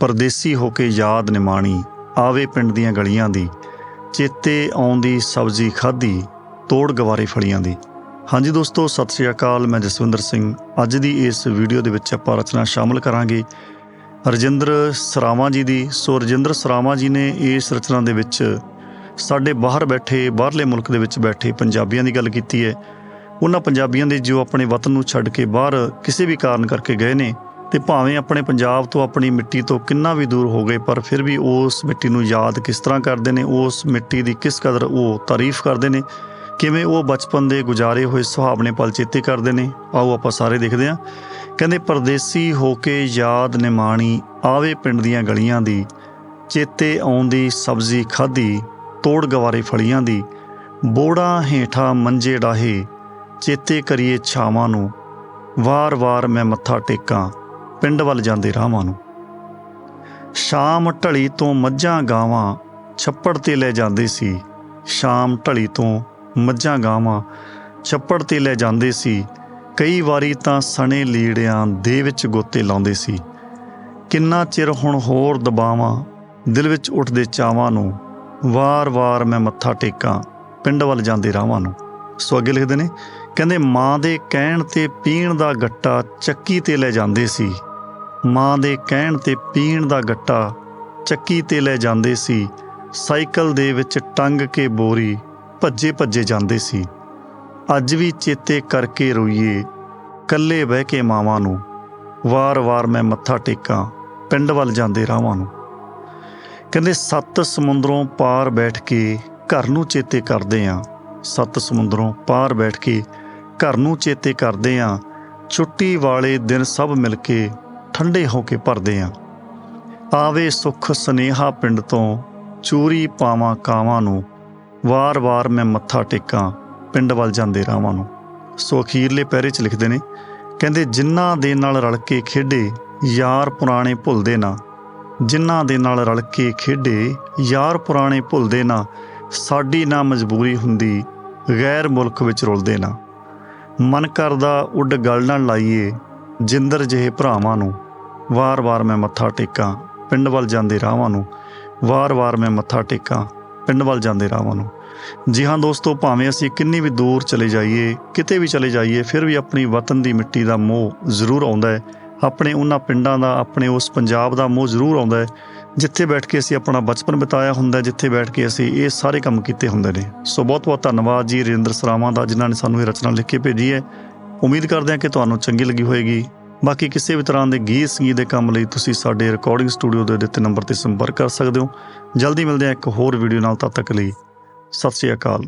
ਪਰਦੇਸੀ ਹੋ ਕੇ ਯਾਦ ਨਿਮਾਣੀ ਆਵੇ ਪਿੰਡ ਦੀਆਂ ਗਲੀਆਂ ਦੀ, ਚੇਤੇ ਆਉਂਦੀ ਸਬਜ਼ੀ ਖਾਧੀ ਤੋੜ ਗਵਾਰੇ ਫਲੀਆਂ ਦੀ। ਹਾਂਜੀ ਦੋਸਤੋ, ਸਤਿ ਸ਼੍ਰੀ ਅਕਾਲ, ਮੈਂ ਜਸਵਿੰਦਰ ਸਿੰਘ। ਅੱਜ ਦੀ ਇਸ ਵੀਡੀਓ ਦੇ ਵਿੱਚ ਆਪਾਂ ਰਚਨਾ ਸ਼ਾਮਲ ਕਰਾਂਗੇ ਰਜਿੰਦਰ ਸਰਾਵਾਂ ਜੀ ਦੀ। ਸੋ ਰਜਿੰਦਰ ਸਰਾਵਾਂ ਜੀ ਨੇ ਇਸ ਰਚਨਾ ਦੇ ਵਿੱਚ ਸਾਡੇ ਬਾਹਰ ਬੈਠੇ ਬਾਹਰਲੇ ਮੁਲਕ ਦੇ ਵਿੱਚ ਬੈਠੇ ਪੰਜਾਬੀਆਂ ਦੀ ਗੱਲ ਕੀਤੀ ਹੈ। ਉਹਨਾਂ ਪੰਜਾਬੀਆਂ ਦੇ ਜੋ ਆਪਣੇ ਵਤਨ ਨੂੰ ਛੱਡ ਕੇ ਬਾਹਰ ਕਿਸੇ ਵੀ ਕਾਰਨ ਕਰਕੇ ਗਏ ਨੇ ਤੇ ਭਾਵੇਂ ਆਪਣੇ ਪੰਜਾਬ ਤੋਂ ਆਪਣੀ ਮਿੱਟੀ ਤੋਂ ਕਿੰਨਾ ਵੀ ਦੂਰ ਹੋ ਗਏ, ਪਰ ਫਿਰ ਵੀ ਉਸ ਮਿੱਟੀ ਨੂੰ ਯਾਦ ਕਿਸ ਤਰ੍ਹਾਂ ਕਰਦੇ ਨੇ, ਉਸ ਮਿੱਟੀ ਦੀ ਕਿਸ ਕਦਰ ਉਹ ਤਾਰੀਫ ਕਰਦੇ ਨੇ, ਕਿਵੇਂ ਉਹ ਬਚਪਨ ਦੇ ਗੁਜ਼ਾਰੇ ਹੋਏ ਸੁਹਾਵਣੇ ਪਲ ਚੇਤੇ ਕਰਦੇ ਨੇ। ਆਓ ਆਪਾਂ ਸਾਰੇ ਦੇਖਦੇ ਹਾਂ। ਕਹਿੰਦੇ, ਪਰਦੇਸੀ ਹੋ ਕੇ ਯਾਦ ਨਿਮਾਣੀ, ਆਵੇ ਪਿੰਡ ਦੀਆਂ ਗਲੀਆਂ ਦੀ, ਚੇਤੇ ਆਉਂਦੀ ਸਬਜ਼ੀ ਖਾਧੀ, ਤੋੜ ਗਵਾਰੇ ਫਲੀਆਂ ਦੀ, ਬੋੜਾ ਹੇਠਾਂ ਮੰਜੇ ਡਾਹੇ, ਚੇਤੇ ਕਰੀਏ ਛਾਵਾਂ ਨੂੰ, ਵਾਰ-ਵਾਰ ਮੈਂ ਮੱਥਾ ਟੇਕਾਂ। ਪਿੰਡ ਵੱਲ ਜਾਂਦੇ ਰਾਹਾਂ ਨੂੰ। ਸ਼ਾਮ ਢਲੀ ਤੋਂ ਮੱਝਾਂ ਗਾਵਾਂ ਛੱਪੜ ਤੇ ਲੈ ਜਾਂਦੇ ਸੀ। ਸ਼ਾਮ ਢਲੀ ਤੋਂ ਮੱਝਾਂ ਗਾਵਾਂ ਛੱਪੜ ਤੇ ਲੈ ਜਾਂਦੇ ਸੀ। ਕਈ ਵਾਰੀ ਤਾਂ ਸਣੇ ਲੀੜਿਆਂ ਦੇ ਵਿੱਚ ਗੋਤੇ ਲਾਉਂਦੇ ਸੀ। ਕਿੰਨਾ ਚਿਰ ਹੁਣ ਹੋਰ ਦਬਾਵਾਂ ਦਿਲ ਵਿੱਚ ਉੱਠਦੇ ਚਾਵਾਂ ਨੂੰ, ਵਾਰ-ਵਾਰ ਮੈਂ ਮੱਥਾ ਟੇਕਾਂ ਪਿੰਡ ਵੱਲ ਜਾਂਦੇ ਰਾਹਾਂ ਨੂੰ। ਸੋ ਅੱਗੇ ਲਿਖਦੇ ਨੇ, ਕਹਿੰਦੇ ਮਾਂ ਦੇ ਕਹਿਣ ਤੇ ਪੀਣ ਦਾ ਗੱਟਾ ਚੱਕੀ ਤੇ ਲੈ ਜਾਂਦੇ ਸੀ। ਮਾਂ ਦੇ ਕਹਿਣ ਤੇ ਪੀਣ ਦਾ ਗੱਟਾ ਚੱਕੀ ਤੇ ਲੈ ਜਾਂਦੇ ਸੀ। ਸਾਈਕਲ ਦੇ ਵਿੱਚ ਟੰਗ ਕੇ ਬੋਰੀ ਭੱਜੇ ਭੱਜੇ ਜਾਂਦੇ ਸੀ। ਅੱਜ ਵੀ ਚੇਤੇ ਕਰਕੇ ਰੋਈਏ ਕੱਲੇ ਬਹਿ ਕੇ ਮਾਵਾਂ ਨੂੰ। ਵਾਰ-ਵਾਰ ਮੈਂ ਮੱਥਾ ਟੇਕਾਂ, ਪਿੰਡ ਵੱਲ ਜਾਂਦੇ ਰਾਹਾਂ ਨੂੰ। ਕਹਿੰਦੇ, ਸੱਤ ਸਮੁੰਦਰੋਂ ਪਾਰ ਬੈਠ ਕੇ ਘਰ ਨੂੰ ਚੇਤੇ ਕਰਦੇ ਆਂ। ਸੱਤ ਸਮੁੰਦਰੋਂ ਪਾਰ ਬੈਠ ਕੇ ਘਰ ਨੂੰ ਚੇਤੇ ਕਰਦੇ ਆਂ। ਛੁੱਟੀ ਵਾਲੇ ਦਿਨ ਸਭ ਮਿਲ ਕੇ ਠੰਡੇ ਹੋ ਕੇ ਭਰਦੇ ਆਂ। ਆਵੇ ਸੁਖ ਸਨੇਹਾ ਪਿੰਡ ਤੋਂ, ਚੂਰੀ ਪਾਵਾਂ ਕਾਵਾਂ ਨੂੰ। ਵਾਰ-ਵਾਰ ਮੈਂ ਮੱਥਾ ਟੇਕਾਂ ਪਿੰਡ ਵੱਲ ਜਾਂਦੇ ਰਾਹਾਂ ਨੂੰ। ਸੋ ਅਖੀਰਲੇ ਪੈਰੇ 'ਚ ਲਿਖਦੇ ਨੇ, ਕਹਿੰਦੇ, ਜਿਨ੍ਹਾਂ ਦੇ ਨਾਲ ਰਲ ਕੇ ਖੇਡੇ, ਯਾਰ ਪੁਰਾਣੇ ਭੁੱਲਦੇ ਨਾ। ਜਿਨ੍ਹਾਂ ਦੇ ਨਾਲ ਰਲ ਕੇ ਖੇਡੇ, ਯਾਰ ਪੁਰਾਣੇ ਭੁੱਲਦੇ ਨਾ। ਸਾਡੀ ਨਾ ਮਜਬੂਰੀ ਹੁੰਦੀ, ਗੈਰ ਮੁਲਕ ਵਿੱਚ ਰੁਲਦੇ ਨਾ। ਮਨ ਕਰਦਾ ਉੱਡ ਗੱਲ ਨਾਲ ਲਾਈਏ ਜਿੰਦਰ ਜਿਹੇ ਭਰਾਵਾਂ ਨੂੰ ਵਾਰ-ਵਾਰ ਮੈਂ ਮੱਥਾ ਟੇਕਾਂ, ਪਿੰਡ ਵੱਲ ਜਾਂਦੇ ਰਾਹਾਂ ਨੂੰ ਵਾਰ-ਵਾਰ ਮੈਂ ਮੱਥਾ ਟੇਕਾਂ, ਪਿੰਡ ਵੱਲ ਜਾਂਦੇ ਰਾਹਾਂ ਨੂੰ। ਜੀ ਹਾਂ ਦੋਸਤੋ, ਭਾਵੇਂ ਅਸੀਂ ਕਿੰਨੀ ਵੀ ਦੂਰ ਚਲੇ ਜਾਈਏ, ਕਿਤੇ ਵੀ ਚਲੇ ਜਾਈਏ, ਫਿਰ ਵੀ ਆਪਣੀ ਵਤਨ ਦੀ ਮਿੱਟੀ ਦਾ ਮੋਹ ਜ਼ਰੂਰ ਆਉਂਦਾ ਹੈ। ਆਪਣੇ ਉਹਨਾਂ ਪਿੰਡਾਂ ਦਾ, ਆਪਣੇ ਉਸ ਪੰਜਾਬ ਦਾ ਮੋਹ ਜ਼ਰੂਰ ਆਉਂਦਾ ਹੈ, ਜਿੱਥੇ ਬੈਠ ਕੇ ਅਸੀਂ ਆਪਣਾ ਬਚਪਨ ਬਿਤਾਇਆ ਹੁੰਦਾ ਜਿੱਥੇ ਬੈਠ ਕੇ ਅਸੀਂ ਇਹ ਸਾਰੇ ਕੰਮ ਕੀਤੇ ਹੁੰਦੇ ਨੇ। ਸੋ ਬਹੁਤ ਬਹੁਤ ਧੰਨਵਾਦ ਜੀ, ਰਜਿੰਦਰ ਸਰਾਵਾਂ ਦਾ, ਜਿਨ੍ਹਾਂ ਨੇ ਸਾਨੂੰ ਇਹ ਰਚਨਾ ਲਿਖ ਕੇ ਭੇਜੀ ਹੈ। ਉਮੀਦ ਕਰਦੇ ਹਾਂ ਕਿ ਤੁਹਾਨੂੰ ਚੰਗੀ ਲੱਗੀ ਹੋਵੇਗੀ ਬਾਕੀ ਕਿਸੇ ਵੀ ਤਰ੍ਹਾਂ ਦੇ ਗੀਤ ਸੰਗੀਤ ਦੇ ਕੰਮ ਲਈ ਤੁਸੀਂ ਸਾਡੇ ਰਿਕਾਰਡਿੰਗ ਸਟੂਡੀਓ ਦੇ ਦਿੱਤੇ ਨੰਬਰ ਤੇ ਸੰਪਰਕ ਕਰ ਸਕਦੇ ਹੋ। ਜਲਦੀ ਮਿਲਦੇ ਹਾਂ ਇੱਕ ਹੋਰ ਵੀਡੀਓ ਨਾਲ ਤਦ ਤੱਕ ਲਈ। ਸਤਿ ਸ਼੍ਰੀ ਅਕਾਲ।